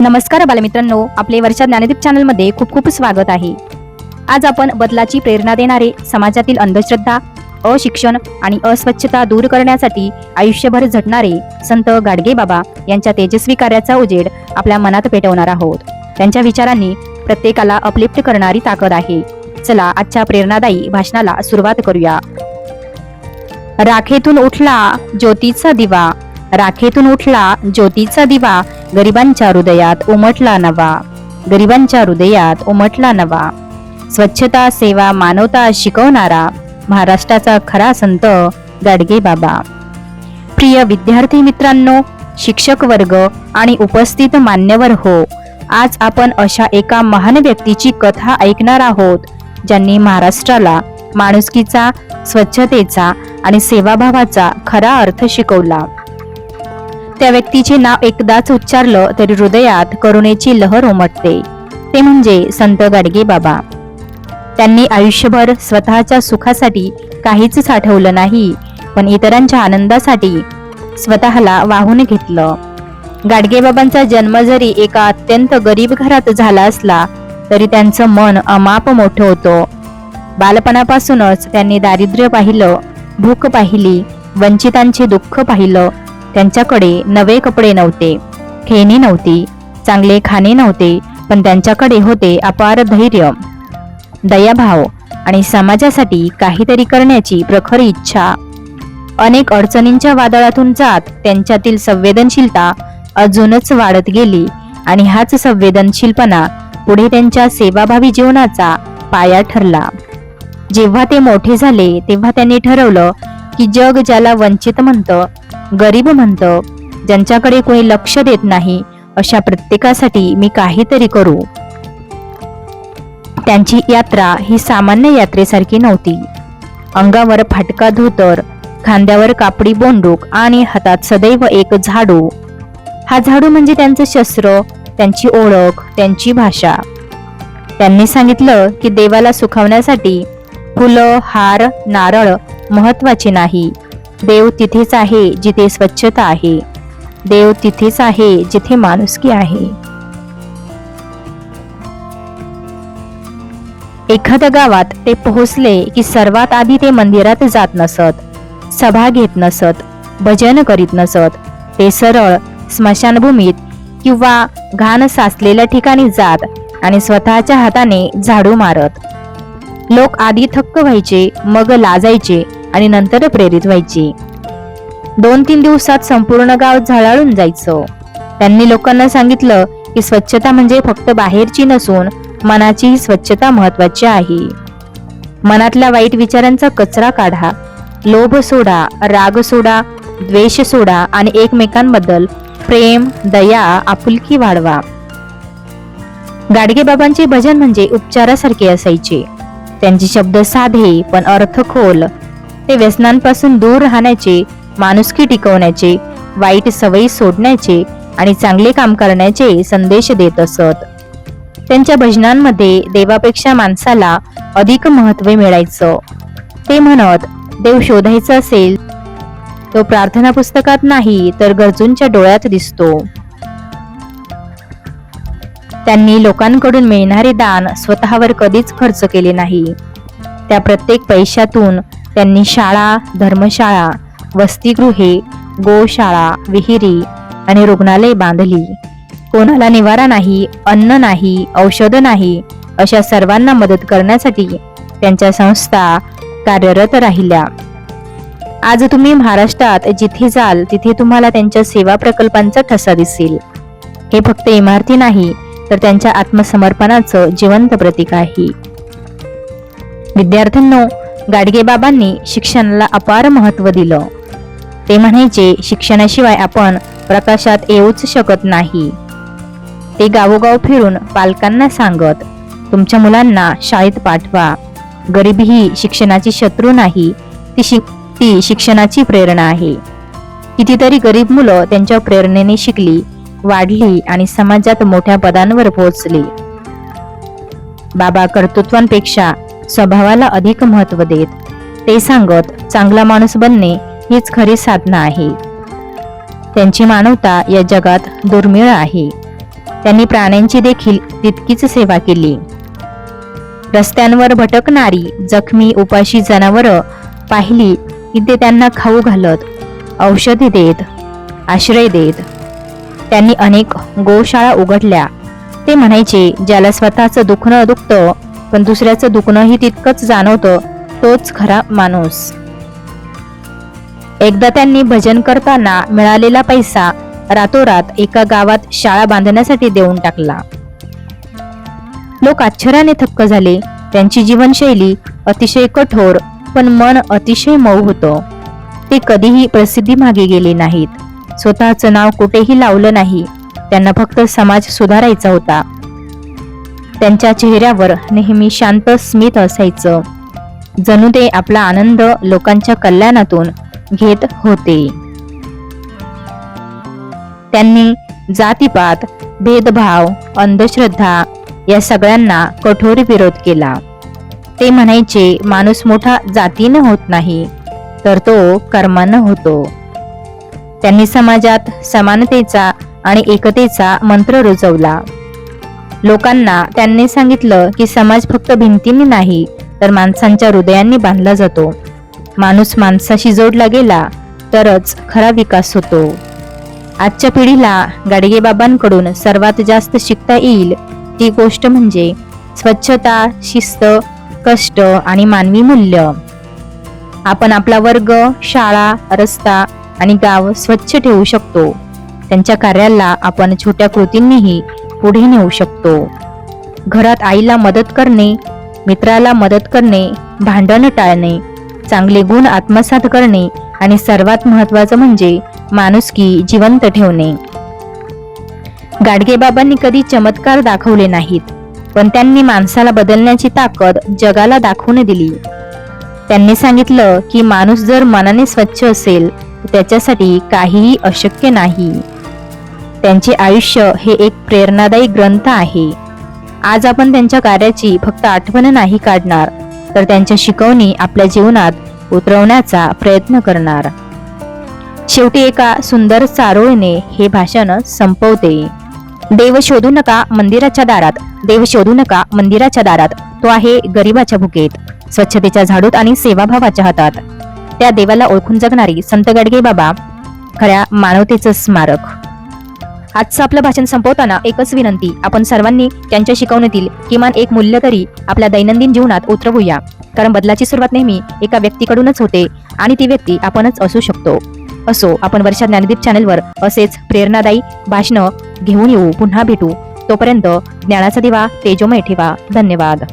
नमस्कार बालमित्रांनो आपले वर्षा ज्ञानदीप चॅनलमध्ये खूप खूप स्वागत आहे. आज आपण बदलाची प्रेरणा देणारे समाजातील अंधश्रद्धा अशिक्षण आणि अस्वच्छता दूर करण्यासाठी आयुष्यभर झटणारे संत गाडगे बाबा यांच्या तेजस्वी कार्याचा उजेड आपल्या मनात पेटवणार आहोत. त्यांच्या विचारांनी प्रत्येकाला अपलिफ्ट करणारी ताकद आहे. चला आजच्या प्रेरणादायी भाषणाला सुरुवात करूया. राखेतून उठला ज्योतीचा दिवा. राखेतून उठला ज्योतीचा दिवा गरिबांच्या हृदयात उमटला नवा. गरिबांच्या हृदयात उमटला नवा. स्वच्छता सेवा मानवता शिकवणारा महाराष्ट्राचा खरा संत गाडगे बाबा. प्रिय विद्यार्थी मित्रांनो शिक्षक वर्ग आणि उपस्थित मान्यवर हो आज आपण अशा एका महान व्यक्तीची कथा ऐकणार आहोत ज्यांनी महाराष्ट्राला माणुसकीचा स्वच्छतेचा आणि सेवाभावाचा खरा अर्थ शिकवला. त्या व्यक्तीचे नाव एकदाच उच्चारलं तरी हृदयात करुणेची लहर उमटते. ते म्हणजे संत गाडगे बाबा. त्यांनी आयुष्यभर स्वतःच्या सुखासाठी काहीच साठवलं नाही पण इतरांच्या आनंदासाठी स्वतःला वाहून घेतलं. गाडगेबाबांचा जन्म जरी एका अत्यंत गरीब घरात झाला असला तरी त्यांचं मन अमाप मोठं होतं. बालपणापासूनच त्यांनी दारिद्र्य पाहिलं भूक पाहिली वंचितांचे दुःख पाहिलं त्यांच्याकडे नवे कपडे नव्हते. खेळणी नव्हती चांगले खाणे नव्हते पण त्यांच्याकडे होते अपार धैर्य दयाभाव आणि समाजासाठी काहीतरी करण्याची प्रखर इच्छा. अनेक अडचणींच्या वादळातून जात त्यांच्यातील संवेदनशीलता अजूनच वाढत गेली आणि हाच संवेदनशीलपणा पुढे त्यांच्या सेवाभावी जीवनाचा पाया ठरला. जेव्हा ते मोठे झाले तेव्हा त्यांनी ठरवलं की जग ज्याला वंचित म्हणतं गरीब म्हणतं ज्यांच्याकडे कोणी लक्ष देत नाही अशा प्रत्येकासाठी मी काहीतरी करू. त्यांची यात्रा ही सामान्य यात्रेसारखी नव्हती. अंगावर फाटका धोतर खांद्यावर कापडी बोंडूक आणि हातात सदैव एक झाडू. हा झाडू म्हणजे त्यांचं शस्त्र त्यांची ओळख त्यांची भाषा. त्यांनी सांगितलं की देवाला सुखावण्यासाठी फुलं हार नारळ महत्त्वाचे नाही. देव तिथेच आहे जिथे स्वच्छता आहे. देव तिथेच आहे जिथे माणुसकी आहे. एखाद्या गावात ते पोहोचले की सर्वात आधी ते मंदिरात जात नसत. सभा घेत नसत. भजन करीत नसत. ते सरळ स्मशानभूमीत किंवा घाण साचलेल्या ठिकाणी जात आणि स्वतःच्या हाताने झाडू मारत. लोक आधी थक्क व्हायचे मग लाजायचे. आणि नंतर प्रेरित व्हायची. दोन तीन दिवसात संपूर्ण गाव झळाळून जायचं. त्यांनी लोकांना सांगितलं की स्वच्छता म्हणजे फक्त बाहेरची नसून मनाची स्वच्छता महत्वाची आहे. मनातल्या वाईट विचारांचा कचरा काढा. लोभ सोडा राग सोडा द्वेष सोडा आणि एकमेकांबद्दल प्रेम दया आपुलकी वाढवा. गाडगेबाबांचे भजन म्हणजे उपचारासारखे असायचे. त्यांचे शब्द साधे पण अर्थ खोल ते व्यसनांपासून दूर राहण्याचे माणुसकी टिकवण्याचे वाईट सवयी सोडण्याचे आणि चांगले काम करण्याचे संदेश देत असत. त्यांच्या भजनांमध्ये देवापेक्षा माणसाला अधिक महत्त्व मिळायचं. ते म्हणत देव शोधायचा असेल तो प्रार्थना पुस्तकात नाही तर गरजूंच्या डोळ्यात दिसतो. त्यांनी लोकांकडून मिळणारे दान स्वतःवर कधीच खर्च केले नाही. त्या प्रत्येक पैशातून त्यांनी शाळा धर्मशाळा वसतिगृहे गोशाळा विहिरी आणि रुग्णालय बांधली. कोणाला निवारा नाही अन्न नाही औषध नाही अशा सर्वांना मदत करण्यासाठी त्यांच्या संस्था कार्यरत राहिल्या. आज तुम्ही महाराष्ट्रात जिथे जाल तिथे तुम्हाला त्यांच्या सेवा प्रकल्पांचा ठसा दिसेल. हे फक्त इमारती नाही तर त्यांच्या आत्मसमर्पणाचं जिवंत प्रतीक आहे. विद्यार्थ्यांनो गाडगेबाबांनी शिक्षणाला अपार महत्त्व दिलं. ते म्हणायचे शिक्षणाशिवाय आपण प्रकाशात येऊच शकत नाही. ते गावोगाव फिरून पालकांना सांगत तुमच्या मुलांना शाळेत पाठवा. गरिबी ही शिक्षणाची शत्रू नाही ती शिक ती शिक्षणाची प्रेरणा आहे. कितीतरी गरीब मुलं त्यांच्या प्रेरणेने शिकली वाढली आणि समाजात मोठ्या पदांवर पोहोचली. बाबा कर्तृत्वांपेक्षा स्वभावाला अधिक महत्त्व देत. ते सांगत चांगला माणूस बनणे हीच खरी साधना आहे. त्यांची मानवता या जगात दुर्मिळ आहे. त्यांनी प्राण्यांची देखील तितकीच सेवा केली. रस्त्यांवर भटकणारी जखमी उपाशी जनावरं पाहिली की ते त्यांना खाऊ घालत औषधी देत आश्रय देत. त्यांनी अनेक गोशाळा उघडल्या. ते म्हणायचे ज्याला स्वतःचं दुखणं दुखतं पण दुसऱ्याचं दुखणंही तितकंच जाणवतं तोच खरा माणूस. एकदा त्यांनी भजन करताना मिळालेला पैसा रातोरात एका गावात शाळा बांधण्यासाठी देऊन टाकला. लोक आश्चर्याने थक्क झाले. त्यांची जीवनशैली अतिशय कठोर पण मन अतिशय मऊ होतं. ते कधीही प्रसिद्धी मागे गेले नाहीत. स्वतःचं नाव कुठेही लावलं नाही. त्यांना फक्त समाज सुधारायचा होता. त्यांच्या चेहऱ्यावर नेहमी शांत स्मित असायचं. जणू ते आपला आनंद लोकांच्या कल्याणातून घेत होते. त्यांनी जातीपात भेदभाव अंधश्रद्धा या सगळ्यांना कठोर विरोध केला. ते म्हणायचे माणूस मोठा जातीनं होत नाही तर तो कर्मानं होतो. त्यांनी समाजात समानतेचा आणि एकतेचा मंत्र रुजवला. लोकांना त्यांनी सांगितलं की समाज फक्त भिंतींनी नाही तर माणसांच्या हृदयांनी बांधला जातो. माणूस माणसाशी जोडला गेला तरच खरा विकास होतो. आजच्या पिढीला गाडगेबाबांकडून सर्वात जास्त शिकता येईल ती गोष्ट म्हणजे स्वच्छता शिस्त कष्ट आणि मानवी मूल्य. आपण आपला वर्ग शाळा रस्ता आणि गाव स्वच्छ ठेवू शकतो. त्यांच्या कार्याला आपण छोट्या कृतींनीही पुढे नेऊ शकतो. घरात आईला मदत करणे मित्राला मदत करणे भांडण टाळणे चांगले गुण आत्मसात करणे आणि सर्वात महत्वाचं म्हणजे माणुसकी जिवंत ठेवणे. गाडगेबाबांनी कधी चमत्कार दाखवले नाहीत पण त्यांनी माणसाला बदलण्याची ताकद जगाला दाखवून दिली. त्यांनी सांगितलं की माणूस जर मनाने स्वच्छ असेल तर त्याच्यासाठी काहीही अशक्य नाही. त्यांचे आयुष्य हे एक प्रेरणादायी ग्रंथ आहे. आज आपण त्यांच्या कार्याची फक्त आठवण नाही काढणार तर त्यांच्या शिकवणी आपल्या जीवनात उतरवण्याचा प्रयत्न करणार. शेवटी एका सुंदर चारोळीने हे भाषण संपवते. देव शोधू नका मंदिराच्या दारात देव शोधू नका मंदिराच्या दारात. तो आहे गरिबाच्या भुकेत स्वच्छतेच्या झाडूत आणि सेवाभावाच्या हातात. त्या देवाला ओळखून जगणारी संत गाडगे बाबा खऱ्या मानवतेचं स्मारक. आजचं आपलं भाषण संपवताना एकच विनंती. आपण सर्वांनी त्यांच्या शिकवणीतील किमान एक मूल्य तरी आपल्या दैनंदिन जीवनात उतरवूया. कारण बदलाची सुरुवात नेहमी एका व्यक्तीकडूनच होते आणि ती व्यक्ती आपणच असू शकतो. असो आपण वर्षा ज्ञानदीप चॅनलवर असेच प्रेरणादायी भाषणं घेऊन येऊ. पुन्हा भेटू. तोपर्यंत ज्ञानाचा दिवा तेजोमय ठेवा. धन्यवाद.